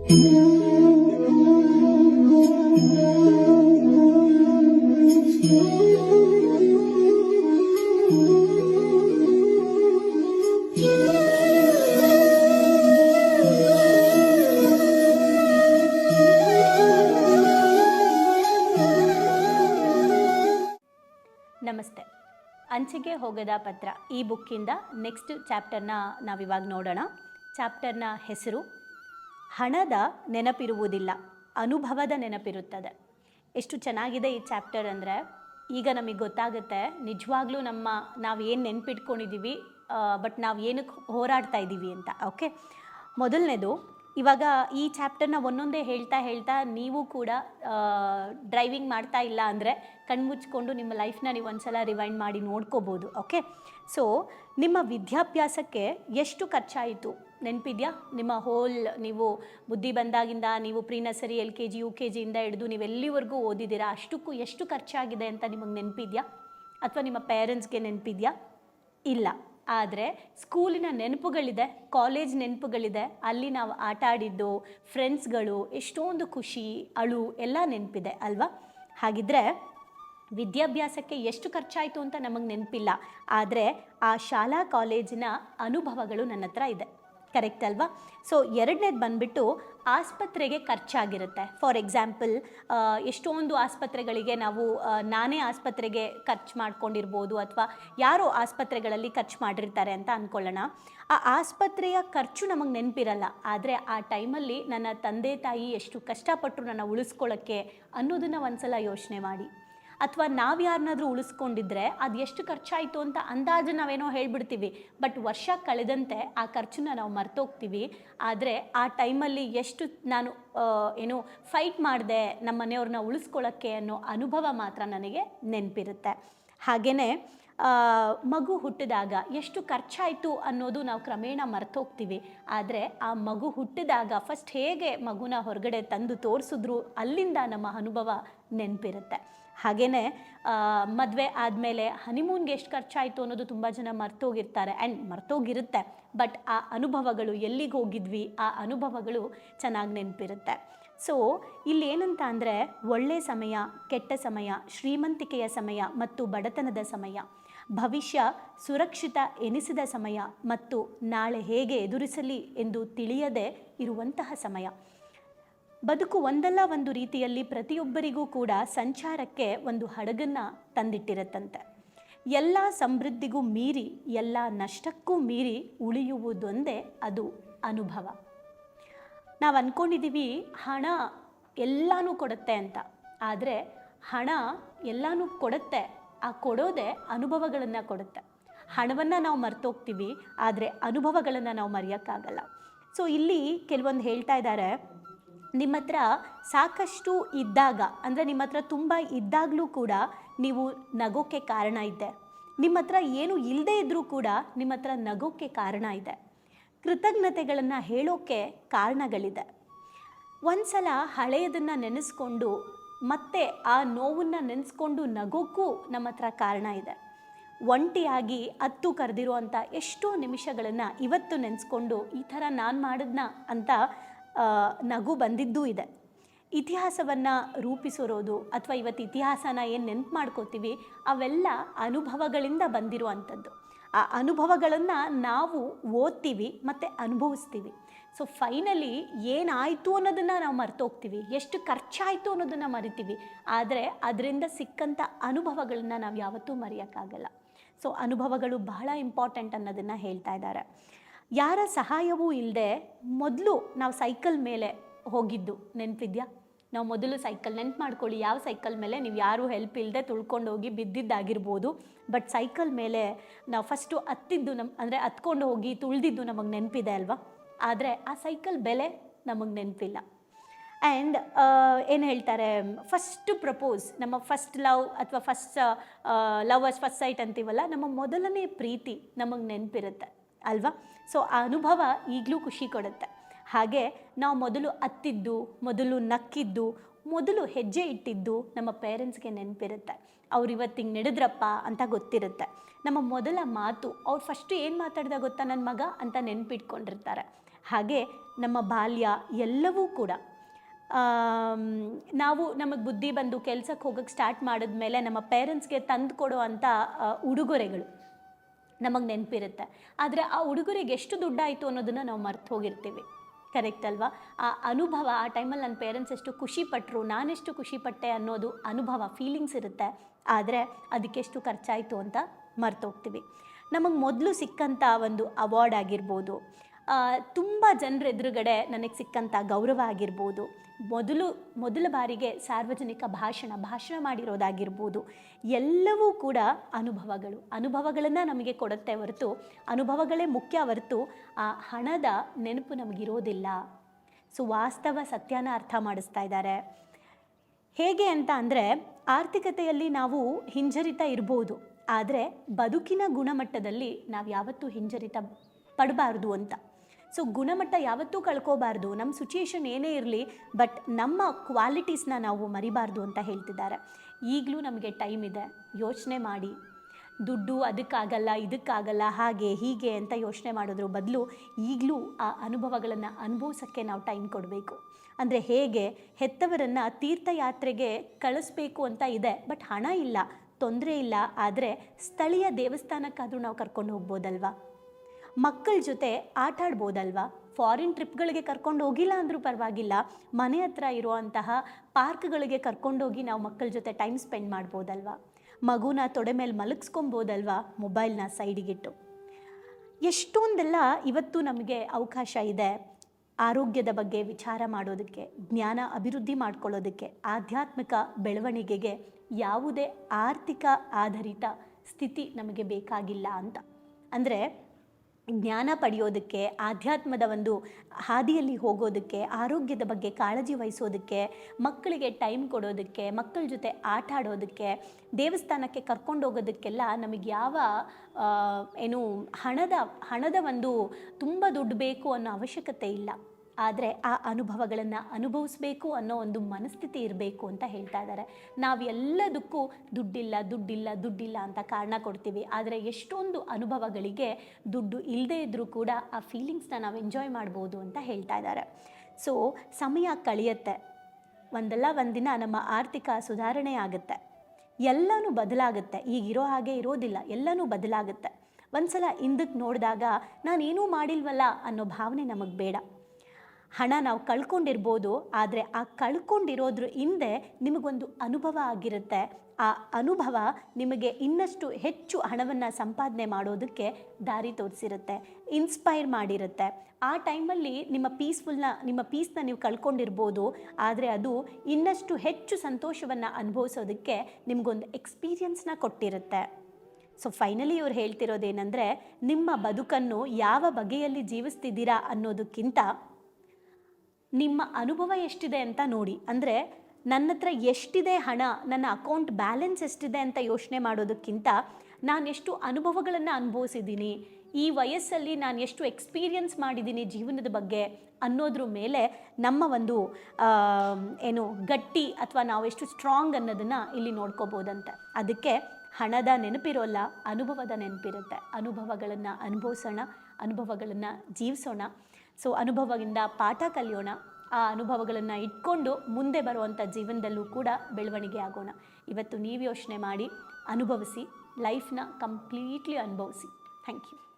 ನಮಸ್ತೆ. ಅಂಚಿಗೆ ಹೋಗದ ಪತ್ರ ಈ ಬುಕ್ಕಿಂದ ನೆಕ್ಸ್ಟ್ ಚಾಪ್ಟರ್ನ ನಾವಿವಾಗ ನೋಡೋಣ. ಚಾಪ್ಟರ್ನ ಹೆಸರು ಹಣದ ನೆನಪಿರುವುದಿಲ್ಲ, ಅನುಭವದ ನೆನಪಿರುತ್ತದೆ. ಎಷ್ಟು ಚೆನ್ನಾಗಿದೆ ಈ ಚಾಪ್ಟರ್ ಅಂದರೆ, ಈಗ ನಮಗೆ ಗೊತ್ತಾಗುತ್ತೆ, ನಿಜವಾಗ್ಲೂ ನಮ್ಮ, ನಾವು ಏನು ನೆನಪಿಟ್ಕೊಂಡಿದ್ದೀವಿ ಬಟ್ ನಾವು ಏನಕ್ಕೆ ಹೋರಾಡ್ತಾ ಇದ್ದೀವಿ ಅಂತ, ಓಕೆ? ಮೊದಲನೇದು, ಇವಾಗ ಈ ಚಾಪ್ಟರ್ನ ಒಂದೊಂದೇ ಹೇಳ್ತಾ ಹೇಳ್ತಾ ನೀವು ಕೂಡ ಡ್ರೈವಿಂಗ್ ಮಾಡ್ತಾ ಇಲ್ಲ ಅಂದರೆ ಕಣ್ಮುಚ್ಕೊಂಡು ನಿಮ್ಮ ಲೈಫ್ನ ನೀವು ಒಂದ್ಸಲ ರಿವೈಂಡ್ ಮಾಡಿ ನೋಡ್ಕೋಬೋದು, ಓಕೆ? ಸೊ, ನಿಮ್ಮ ವಿದ್ಯಾಭ್ಯಾಸಕ್ಕೆ ಎಷ್ಟು ಖರ್ಚಾಯಿತು? ನೆನಪಿದ್ಯಾ? ನಿಮ್ಮ ಹೋಲ್, ನೀವು ಬುದ್ಧಿ ಬಂದಾಗಿಂದ, ನೀವು pre nursery L K G, U K ಜಿಯಿಂದ ಹಿಡಿದು ನೀವು ಎಲ್ಲಿವರೆಗೂ ಓದಿದ್ದೀರಾ? ಅಷ್ಟಕ್ಕೂ ಎಷ್ಟು ಖರ್ಚಾಗಿದೆ ಅಂತ ನಿಮಗೆ ನೆನಪಿದ್ಯಾ? ಅಥವಾ ನಿಮ್ಮ ಪೇರೆಂಟ್ಸ್ಗೆ ನೆನಪಿದ್ಯಾ? ಇಲ್ಲ. ಆದರೆ ಸ್ಕೂಲಿನ ನೆನಪುಗಳಿದೆ ಕಾಲೇಜ್ ನೆನಪುಗಳಿದೆ, ಅಲ್ಲಿ ನಾವು ಆಟ ಆಡಿದ್ದು ಫ್ರೆಂಡ್ಸ್ಗಳು ಎಷ್ಟೊಂದು ಖುಷಿ, ಅಳು ಎಲ್ಲ ನೆನಪಿದೆ ಅಲ್ವಾ? ಹಾಗಿದ್ರೆ ವಿದ್ಯಾಭ್ಯಾಸಕ್ಕೆ ಎಷ್ಟು ಖರ್ಚಾಯಿತು ಅಂತ ನಮಗೆ ನೆನಪಿಲ್ಲ. ಆದರೆ ಆ ಶಾಲಾ ಕಾಲೇಜಿನ ಅನುಭವಗಳು ನನ್ನ ಹತ್ರ ಇದೆ. ಕರೆಕ್ಟ್ ಅಲ್ವಾ? ಸೊ ಎರಡನೇದು ಬಂದ್ಬಿಟ್ಟು ಆಸ್ಪತ್ರೆಗೆ ಖರ್ಚಾಗಿರುತ್ತೆ. ಫಾರ್ ಎಕ್ಸಾಂಪಲ್ ಎಷ್ಟೊಂದು ಆಸ್ಪತ್ರೆಗಳಿಗೆ ನಾವು ನಾನೇ ಆಸ್ಪತ್ರೆಗೆ ಖರ್ಚು ಮಾಡ್ಕೊಂಡಿರ್ಬೋದು ಅಥವಾ ಯಾರೋ ಆಸ್ಪತ್ರೆಗಳಲ್ಲಿ ಖರ್ಚು ಮಾಡಿರ್ತಾರೆ ಅಂತ ಅಂದ್ಕೊಳ್ಳೋಣ ಆ ಆಸ್ಪತ್ರೆಯ ಖರ್ಚು ನಮಗೆ ನೆನಪಿರಲ್ಲ. ಆದರೆ ಆ ಟೈಮಲ್ಲಿ ನನ್ನ ತಂದೆ ತಾಯಿ ಎಷ್ಟು ಕಷ್ಟಪಟ್ಟರು ನನ್ನ ಉಳಿಸ್ಕೊಳ್ಳೋಕ್ಕೆ ಅನ್ನೋದನ್ನು ಒಂದ್ಸಲ ಯೋಚನೆ ಮಾಡಿ. ಅಥವಾ ನಾವು ಯಾರನ್ನಾದರೂ ಉಳಿಸ್ಕೊಂಡಿದ್ರೆ ಅದು ಎಷ್ಟು ಖರ್ಚಾಯಿತು ಅಂತ ಅಂದಾಜು ನಾವೇನೋ ಹೇಳ್ಬಿಡ್ತೀವಿ. ಬಟ್ ವರ್ಷ ಕಳೆದಂತೆ ಆ ಖರ್ಚನ್ನ ನಾವು ಮರ್ತೋಗ್ತೀವಿ. ಆದರೆ ಆ ಟೈಮಲ್ಲಿ ಎಷ್ಟು ನಾನು ಏನು ಫೈಟ್ ಮಾಡಿದೆ ನಮ್ಮ ಮನೆಯವ್ರನ್ನ ಉಳಿಸ್ಕೊಳ್ಳೋಕ್ಕೆ ಅನ್ನೋ ಅನುಭವ ಮಾತ್ರ ನನಗೆ ನೆನಪಿರುತ್ತೆ. ಹಾಗೆಯೇ ಮಗು ಹುಟ್ಟಿದಾಗ ಎಷ್ಟು ಖರ್ಚಾಯಿತು ಅನ್ನೋದು ನಾವು ಕ್ರಮೇಣ ಮರ್ತೋಗ್ತೀವಿ. ಆದರೆ ಆ ಮಗು ಹುಟ್ಟಿದಾಗ ಫಸ್ಟ್ ಹೇಗೆ ಮಗುನ ಹೊರಗಡೆ ತಂದು ತೋರಿಸಿದ್ರು ಅಲ್ಲಿಂದ ನಮ್ಮ ಅನುಭವ ನೆನಪಿರುತ್ತೆ. ಹಾಗೆಯೇ ಮದುವೆ ಆದಮೇಲೆ ಹನಿಮೂನ್ಗೆ ಎಷ್ಟು ಖರ್ಚಾಯಿತು ಅನ್ನೋದು ತುಂಬ ಜನ ಮರ್ತೋಗಿರ್ತಾರೆ. ಆ್ಯಂಡ್ ಮರ್ತೋಗಿರುತ್ತೆ, ಬಟ್ ಆ ಅನುಭವಗಳು ಎಲ್ಲಿಗೆ ಹೋಗಿದ್ವಿ, ಆ ಅನುಭವಗಳು ಚೆನ್ನಾಗಿ ನೆನಪಿರುತ್ತೆ. ಸೊ, ಇಲ್ಲಿ ಏನಂತ ಅಂದರೆ, ಒಳ್ಳೆ ಸಮಯ, ಕೆಟ್ಟ ಸಮಯ, ಶ್ರೀಮಂತಿಕೆಯ ಸಮಯ ಮತ್ತು ಬಡತನದ ಸಮಯ, ಭವಿಷ್ಯ ಸುರಕ್ಷಿತ ಎನಿಸಿದ ಸಮಯ ಮತ್ತು ನಾಳೆ ಹೇಗೆ ಎದುರಿಸಲಿ ಎಂದು ತಿಳಿಯದೆ ಇರುವಂತಹ ಸಮಯ. ಬದುಕು ಒಂದಲ್ಲ ಒಂದು ರೀತಿಯಲ್ಲಿ ಪ್ರತಿಯೊಬ್ಬರಿಗೂ ಕೂಡ ಸಂಚಾರಕ್ಕೆ ಒಂದು ಹಡಗನ್ನು ತಂದಿಟ್ಟಿರುತ್ತಂತೆ. ಎಲ್ಲ ಸಮೃದ್ಧಿಗೂ ಮೀರಿ, ಎಲ್ಲ ನಷ್ಟಕ್ಕೂ ಮೀರಿ ಉಳಿಯುವುದೊಂದೇ ಅದು ಅನುಭವ. ನಾವು ಅಂದ್ಕೊಂಡಿದ್ದೀವಿ ಹಣ ಎಲ್ಲನೂ ಕೊಡುತ್ತೆ ಅಂತ. ಆದರೆ ಹಣ ಎಲ್ಲನೂ ಕೊಡುತ್ತೆ, ಆ ಕೊಡೋದೇ ಅನುಭವಗಳನ್ನು ಕೊಡುತ್ತೆ. ಹಣವನ್ನು ನಾವು ಮರ್ತೋಗ್ತೀವಿ, ಆದರೆ ಅನುಭವಗಳನ್ನು ನಾವು ಮರೆಯೋಕ್ಕಾಗಲ್ಲ. ಸೊ ಇಲ್ಲಿ ಕೆಲವೊಂದು ಹೇಳ್ತಾ ಇದ್ದಾರೆ ನಿಮ್ಮ ಹತ್ರ ಸಾಕಷ್ಟು ಇದ್ದಾಗ, ಅಂದರೆ ನಿಮ್ಮ ಹತ್ರ ತುಂಬ ಇದ್ದಾಗಲೂ ಕೂಡ ನೀವು ನಗೋಕ್ಕೆ ಕಾರಣ ಇದೆ. ನಿಮ್ಮ ಹತ್ರ ಏನು ಇಲ್ಲದೇ ಇದ್ದರೂ ಕೂಡ ನಿಮ್ಮ ಹತ್ರ ನಗೋಕ್ಕೆ ಕಾರಣ ಇದೆ. ಕೃತಜ್ಞತೆಗಳನ್ನು ಹೇಳೋಕ್ಕೆ ಕಾರಣಗಳಿದೆ. ಒಂದ್ಸಲ ಹಳೆಯದನ್ನು ನೆನೆಸ್ಕೊಂಡು, ಮತ್ತೆ ಆ ನೋವನ್ನು ನೆನೆಸ್ಕೊಂಡು ನಗೋಕ್ಕೂ ನಮ್ಮ ಹತ್ರ ಕಾರಣ ಇದೆ. ಒಂಟಿಯಾಗಿ ಹತ್ತು ಕರೆದಿರುವಂಥ ಎಷ್ಟೋ ನಿಮಿಷಗಳನ್ನು ಇವತ್ತು ನೆನೆಸ್ಕೊಂಡು, ಈ ಥರ ನಾನು ಮಾಡಿದ್ನ ಅಂತ ನಗು ಬಂದಿದ್ದೂ ಇದೆ. ಇತಿಹಾಸವನ್ನು ರೂಪಿಸಿರೋದು ಅಥವಾ ಇವತ್ತು ಇತಿಹಾಸನ ಏನು ನೆನಪು ಮಾಡ್ಕೋತೀವಿ, ಅವೆಲ್ಲ ಅನುಭವಗಳಿಂದ ಬಂದಿರುವಂಥದ್ದು. ಆ ಅನುಭವಗಳನ್ನು ನಾವು ಓದ್ತೀವಿ ಮತ್ತು ಅನುಭವಿಸ್ತೀವಿ. ಸೊ ಫೈನಲಿ ಏನಾಯಿತು ಅನ್ನೋದನ್ನು ನಾವು ಮರ್ತೋಗ್ತೀವಿ. ಎಷ್ಟು ಖರ್ಚಾಯಿತು ಅನ್ನೋದನ್ನು ಮರಿತೀವಿ. ಆದರೆ ಅದರಿಂದ ಸಿಕ್ಕಂಥ ಅನುಭವಗಳನ್ನು ನಾವು ಯಾವತ್ತೂ ಮರೆಯೋಕ್ಕಾಗಲ್ಲ. ಸೊ ಅನುಭವಗಳು ಬಹಳ ಇಂಪಾರ್ಟೆಂಟ್ ಅನ್ನೋದನ್ನು ಹೇಳ್ತಾ ಇದ್ದಾರೆ. ಯಾರ ಸಹಾಯವೂ ಇಲ್ಲದೆ ಮೊದಲು ನಾವು ಸೈಕಲ್ ಮೇಲೆ ಹೋಗಿದ್ದು. ನೆನಪಿದ್ಯಾ? ನಾವು ಮೊದಲು ಸೈಕಲ್ ನೆನ್ಪು ಮಾಡ್ಕೊಳ್ಳಿ. ಯಾವ ಸೈಕಲ್ ಮೇಲೆ? ನೀವು ಯಾರೂ ಹೆಲ್ಪ್ ಇಲ್ಲದೆ ತುಳ್ಕೊಂಡು ಹೋಗಿ ಬಿದ್ದಿದ್ದಾಗಿರ್ಬೋದು. ಬಟ್ ಸೈಕಲ್ ಮೇಲೆ ನಾವು ಫಸ್ಟು ಹತ್ತಿದ್ದು ನಮ್ಮ ಅಂದರೆ ಹತ್ಕೊಂಡು ಹೋಗಿ ತುಳಿದಿದ್ದು ನಮಗೆ ನೆನಪಿದೆ ಅಲ್ವಾ? ಆದರೆ ಆ ಸೈಕಲ್ ಬೆಲೆ ನಮಗೆ ನೆನಪಿಲ್ಲ. ಆ್ಯಂಡ್ ಏನು ಹೇಳ್ತಾರೆ? ಫಸ್ಟ್ ಪ್ರಪೋಸ್, ನಮ್ಮ ಫಸ್ಟ್ ಲವ್ ಅಥವಾ ಫಸ್ಟ್ ಲವರ್ಸ್ ಫಸ್ಟ್ ಸೈಟ್ ಅಂತೀವಲ್ಲ, ನಮ್ಮ ಮೊದಲನೇ ಪ್ರೀತಿ ನಮಗೆ ನೆನಪಿರುತ್ತೆ. ಅಲ್ವಾ? ಸೊ ಆ ಅನುಭವ ಈಗಲೂ ಖುಷಿ ಕೊಡುತ್ತೆ. ಹಾಗೆ ನಾವು ಮೊದಲು ಅತ್ತಿದ್ದು, ಮೊದಲು ನಕ್ಕಿದ್ದು, ಮೊದಲು ಹೆಜ್ಜೆ ಇಟ್ಟಿದ್ದು ನಮ್ಮ ಪೇರೆಂಟ್ಸ್ಗೆ ನೆನಪಿರುತ್ತೆ. ಅವ್ರು ಇವತ್ತು ಹಿಂಗೆ ನಡೆದ್ರಪ್ಪ ಅಂತ ಗೊತ್ತಿರುತ್ತೆ. ನಮ್ಮ ಮೊದಲ ಮಾತು, ಅವ್ರು ಫಸ್ಟು ಏನು ಮಾತಾಡ್ದ ಗೊತ್ತಾ ನನ್ನ ಮಗ ಅಂತ ನೆನಪಿಟ್ಕೊಂಡಿರ್ತಾರೆ. ಹಾಗೆ ನಮ್ಮ ಬಾಲ್ಯ ಎಲ್ಲವೂ ಕೂಡ ನಾವು ನಮಗೆ ಬುದ್ಧಿ ಬಂದು ಕೆಲ್ಸಕ್ಕೆ ಹೋಗೋಕ್ಕೆ ಸ್ಟಾರ್ಟ್ ಮಾಡಿದ್ಮೇಲೆ ನಮ್ಮ ಪೇರೆಂಟ್ಸ್ಗೆ ತಂದು ಕೊಡೋ ಅಂಥ ಉಡುಗೊರೆಗಳು. ನಮಗೆ ನೆನಪಿರುತ್ತೆ. ಆದರೆ ಆ ಹುಡುಗರಿಗೆ ಎಷ್ಟು ದುಡ್ಡಾಯಿತು ಅನ್ನೋದನ್ನು ನಾವು ಮರ್ತು ಹೋಗಿರ್ತೀವಿ. ಕರೆಕ್ಟ್ ಅಲ್ವಾ? ಆ ಅನುಭವ, ಆ ಟೈಮಲ್ಲಿ ನನ್ನ ಪೇರೆಂಟ್ಸ್ ಎಷ್ಟು ಖುಷಿ ಪಟ್ಟರು ನಾನೆಷ್ಟು ಖುಷಿ ಪಟ್ಟೆ ಅನ್ನೋದು ಅನುಭವ ಫೀಲಿಂಗ್ಸ್ ಇರುತ್ತೆ. ಆದರೆ ಅದಕ್ಕೆಷ್ಟು ಖರ್ಚಾಯಿತು ಅಂತ ಮರ್ತೋಗ್ತೀವಿ ನಮಗೆ ಮೊದಲು ಸಿಕ್ಕಂಥ ಒಂದು ಅವಾರ್ಡ್ ಆಗಿರ್ಬೋದು. ತುಂಬ ಜನರ ಎದುರುಗಡೆ ನನಗೆ ಸಿಕ್ಕಂಥ ಗೌರವ ಆಗಿರ್ಬೋದು. ಮೊದಲು, ಮೊದಲ ಬಾರಿಗೆ ಸಾರ್ವಜನಿಕ ಭಾಷಣ ಭಾಷಣ ಮಾಡಿರೋದಾಗಿರ್ಬೋದು. ಎಲ್ಲವೂ ಕೂಡ ಅನುಭವಗಳು. ಅನುಭವಗಳನ್ನು ನಮಗೆ ಕೊಡುತ್ತೆ ಹೊರತು, ಅನುಭವಗಳೇ ಮುಖ್ಯ ಹೊರತು ಆ ಹಣದ ನೆನಪು ನಮಗಿರೋದಿಲ್ಲ. ಸೊ, ವಾಸ್ತವ ಸತ್ಯನ ಅರ್ಥ ಮಾಡಿಸ್ತಾ ಇದ್ದಾರೆ. ಹೇಗೆ ಅಂತ ಅಂದರೆ, ಆರ್ಥಿಕತೆಯಲ್ಲಿ ನಾವು ಹಿಂಜರಿತ ಇರ್ಬೋದು. ಆದರೆ, ಬದುಕಿನ ಗುಣಮಟ್ಟದಲ್ಲಿ ನಾವು ಯಾವತ್ತೂ ಹಿಂಜರಿತ ಪಡಬಾರ್ದು ಅಂತ. ಸೊ ಗುಣಮಟ್ಟ ಯಾವತ್ತೂ ಕಳ್ಕೋಬಾರ್ದು. ನಮ್ಮ ಸಿಚುಯೇಷನ್ ಏನೇ ಇರಲಿ ಬಟ್ ನಮ್ಮ ಕ್ವಾಲಿಟೀಸ್ನ ನಾವು ಮರಿಬಾರ್ದು ಅಂತ ಹೇಳ್ತಿದ್ದಾರೆ. ಈಗಲೂ ನಮಗೆ ಟೈಮ್ ಇದೆ. ಯೋಚನೆ ಮಾಡಿ. ದುಡ್ಡು ಅದಕ್ಕಾಗಲ್ಲ, ಇದಕ್ಕಾಗಲ್ಲ, ಹಾಗೆ, ಹೀಗೆ ಅಂತ ಯೋಚನೆ ಮಾಡೋದ್ರ ಬದಲು ಈಗಲೂ ಆ ಅನುಭವಗಳನ್ನು ಅನುಭವಿಸೋಕ್ಕೆ ನಾವು ಟೈಮ್ ಕೊಡಬೇಕು. ಅಂದರೆ ಹೇಗೆ? ಹೆತ್ತವರನ್ನು ತೀರ್ಥಯಾತ್ರೆಗೆ ಕಳಿಸ್ಬೇಕು ಅಂತ ಇದೆ ಬಟ್ ಹಣ ಇಲ್ಲ, ತೊಂದರೆ ಇಲ್ಲ, ಆದರೆ ಸ್ಥಳೀಯ ದೇವಸ್ಥಾನಕ್ಕಾದರೂ ನಾವು ಕರ್ಕೊಂಡು ಹೋಗ್ಬೋದಲ್ವಾ? ಮಕ್ಕಳ ಜೊತೆ ಆಟ ಆಡ್ಬೋದಲ್ವಾ? ಫಾರಿನ್ ಟ್ರಿಪ್ಗಳಿಗೆ ಕರ್ಕೊಂಡು ಹೋಗಿಲ್ಲ ಅಂದರೂ ಪರವಾಗಿಲ್ಲ. ಮನೆ ಹತ್ರ ಇರುವಂತಹ ಪಾರ್ಕ್ಗಳಿಗೆ ಕರ್ಕೊಂಡೋಗಿ ನಾವು ಮಕ್ಕಳ ಜೊತೆ ಟೈಮ್ ಸ್ಪೆಂಡ್ ಮಾಡ್ಬೋದಲ್ವಾ? ಮಗುನ ತೊಡೆ ಮೇಲೆ ಮಲಗಿಸ್ಕೊಬೋದಲ್ವಾ ಮೊಬೈಲ್ನ ಸೈಡಿಗಿಟ್ಟು ಎಷ್ಟೊಂದೆಲ್ಲ ಇವತ್ತು ನಮಗೆ ಅವಕಾಶ ಇದೆ ಆರೋಗ್ಯದ ಬಗ್ಗೆ ವಿಚಾರ ಮಾಡೋದಕ್ಕೆ, ಜ್ಞಾನ ಅಭಿವೃದ್ಧಿ ಮಾಡ್ಕೊಳ್ಳೋದಕ್ಕೆ, ಆಧ್ಯಾತ್ಮಿಕ ಬೆಳವಣಿಗೆಗೆ ಯಾವುದೇ ಆರ್ಥಿಕ ಆಧಾರಿತ ಸ್ಥಿತಿ ನಮಗೆ ಬೇಕಾಗಿಲ್ಲ ಅಂತ. ಅಂದರೆ ಜ್ಞಾನ ಪಡೆಯೋದಕ್ಕೆ, ಆಧ್ಯಾತ್ಮದ ಒಂದು ಹಾದಿಯಲ್ಲಿ ಹೋಗೋದಕ್ಕೆ, ಆರೋಗ್ಯದ ಬಗ್ಗೆ ಕಾಳಜಿ ವಹಿಸೋದಕ್ಕೆ, ಮಕ್ಕಳಿಗೆ ಟೈಮ್ ಕೊಡೋದಕ್ಕೆ, ಮಕ್ಕಳ ಜೊತೆ ಆಟ ಆಡೋದಕ್ಕೆ, ದೇವಸ್ಥಾನಕ್ಕೆ ಕರ್ಕೊಂಡು ಹೋಗೋದಕ್ಕೆಲ್ಲ ನಮಗೆ ಯಾವ ಏನು ಹಣದ ಹಣದ ಒಂದು ತುಂಬ ದುಡ್ಡು ಬೇಕು ಅನ್ನೋ ಅವಶ್ಯಕತೆ ಇಲ್ಲ. ಆದರೆ ಆ ಅನುಭವಗಳನ್ನು ಅನುಭವಿಸ್ಬೇಕು ಅನ್ನೋ ಒಂದು ಮನಸ್ಥಿತಿ ಇರಬೇಕು ಅಂತ ಹೇಳ್ತಾ ಇದ್ದಾರೆ ನಾವು ಎಲ್ಲದಕ್ಕೂ ದುಡ್ಡಿಲ್ಲ ದುಡ್ಡಿಲ್ಲ ದುಡ್ಡಿಲ್ಲ ಅಂತ ಕಾರಣ ಕೊಡ್ತೀವಿ. ಆದರೆ ಎಷ್ಟೊಂದು ಅನುಭವಗಳಿಗೆ ದುಡ್ಡು ಇಲ್ಲದೇ ಇದ್ದರೂ ಕೂಡ ಆ ಫೀಲಿಂಗ್ಸ್ನ ನಾವು ಎಂಜಾಯ್ ಮಾಡ್ಬೋದು ಅಂತ ಹೇಳ್ತಾ ಇದ್ದಾರೆ ಸೊ ಸಮಯ ಕಳೆಯುತ್ತೆ. ಒಂದಲ್ಲ ಒಂದಿನ ನಮ್ಮ ಆರ್ಥಿಕ ಸುಧಾರಣೆ ಆಗುತ್ತೆ. ಎಲ್ಲನೂ ಬದಲಾಗುತ್ತೆ. ಈಗಿರೋ ಹಾಗೆ ಇರೋದಿಲ್ಲ. ಎಲ್ಲನೂ ಬದಲಾಗುತ್ತೆ. ಒಂದ್ಸಲ ಹಿಂದಕ್ಕೆ ನೋಡಿದಾಗ ನಾನೇನೂ ಮಾಡಿಲ್ವಲ್ಲ ಅನ್ನೋ ಭಾವನೆ ನಮಗೆ ಬೇಡ. ಹಣ ನಾವು ಕಳ್ಕೊಂಡಿರ್ಬೋದು, ಆದರೆ ಆ ಕಳ್ಕೊಂಡಿರೋದ್ರ ಹಿಂದೆ ನಿಮಗೊಂದು ಅನುಭವ ಆಗಿರುತ್ತೆ. ಆ ಅನುಭವ ನಿಮಗೆ ಇನ್ನಷ್ಟು ಹೆಚ್ಚು ಹಣವನ್ನು ಸಂಪಾದನೆ ಮಾಡೋದಕ್ಕೆ ದಾರಿ ತೋರಿಸಿರುತ್ತೆ ಇನ್ಸ್ಪೈರ್ ಮಾಡಿರುತ್ತೆ. ಆ ಟೈಮಲ್ಲಿ ನಿಮ್ಮ ಪೀಸ್ಫುಲ್ನ ನಿಮ್ಮ ಪೀಸ್ನ ನೀವು ಕಳ್ಕೊಂಡಿರ್ಬೋದು, ಆದರೆ ಅದು ಇನ್ನಷ್ಟು ಹೆಚ್ಚು ಸಂತೋಷವನ್ನು ಅನುಭವಿಸೋದಕ್ಕೆ ನಿಮಗೊಂದು ಎಕ್ಸ್ಪೀರಿಯನ್ಸ್ನ ಕೊಟ್ಟಿರುತ್ತೆ. ಸೊ ಫೈನಲಿ ಇವ್ರು ಹೇಳ್ತಿರೋದೇನೆಂದರೆ, ನಿಮ್ಮ ಬದುಕನ್ನು ಯಾವ ಬಗೆಯಲ್ಲಿ ಜೀವಿಸ್ತಿದ್ದೀರಾ ಅನ್ನೋದಕ್ಕಿಂತ ನಿಮ್ಮ ಅನುಭವ ಎಷ್ಟಿದೆ ಅಂತ ನೋಡಿ. ಅಂದರೆ ನನ್ನ ಹತ್ರ ಎಷ್ಟಿದೆ ಹಣ, ನನ್ನ ಅಕೌಂಟ್ ಬ್ಯಾಲೆನ್ಸ್ ಎಷ್ಟಿದೆ ಅಂತ ಯೋಚನೆ ಮಾಡೋದಕ್ಕಿಂತ ನಾನು ಎಷ್ಟು ಅನುಭವಗಳನ್ನು ಅನುಭವಿಸಿದ್ದೀನಿ, ಈ ವಯಸ್ಸಲ್ಲಿ ನಾನು ಎಷ್ಟು ಎಕ್ಸ್ಪೀರಿಯನ್ಸ್ ಮಾಡಿದ್ದೀನಿ ಜೀವನದ ಬಗ್ಗೆ ಅನ್ನೋದ್ರ ಮೇಲೆ ನಮ್ಮ ಒಂದು ಏನು ಗಟ್ಟಿ ಅಥವಾ ನಾವು ಎಷ್ಟು ಸ್ಟ್ರಾಂಗ್ ಅನ್ನೋದನ್ನು ಇಲ್ಲಿ ನೋಡ್ಕೋಬೋದಂತೆ. ಅದಕ್ಕೆ ಹಣದ ನೆನಪಿರೋಲ್ಲ, ಅನುಭವದ ನೆನಪಿರುತ್ತೆ. ಅನುಭವಗಳನ್ನು ಅನುಭವಿಸೋಣ, ಅನುಭವಗಳನ್ನು ಜೀವಿಸೋಣ. ಸೊ ಅನುಭವದಿಂದ ಪಾಠ ಕಲಿಯೋಣ. ಆ ಅನುಭವಗಳನ್ನು ಇಟ್ಕೊಂಡು ಮುಂದೆ ಬರುವಂಥ ಜೀವನದಲ್ಲೂ ಕೂಡ ಬೆಳವಣಿಗೆ ಆಗೋಣ. ಇವತ್ತು ನೀವು ಯೋಚನೆ ಮಾಡಿ ಅನುಭವಿಸಿ ಲೈಫ್ನ ಕಂಪ್ಲೀಟ್ಲಿ ಅನುಭವಿಸಿ. Thank you.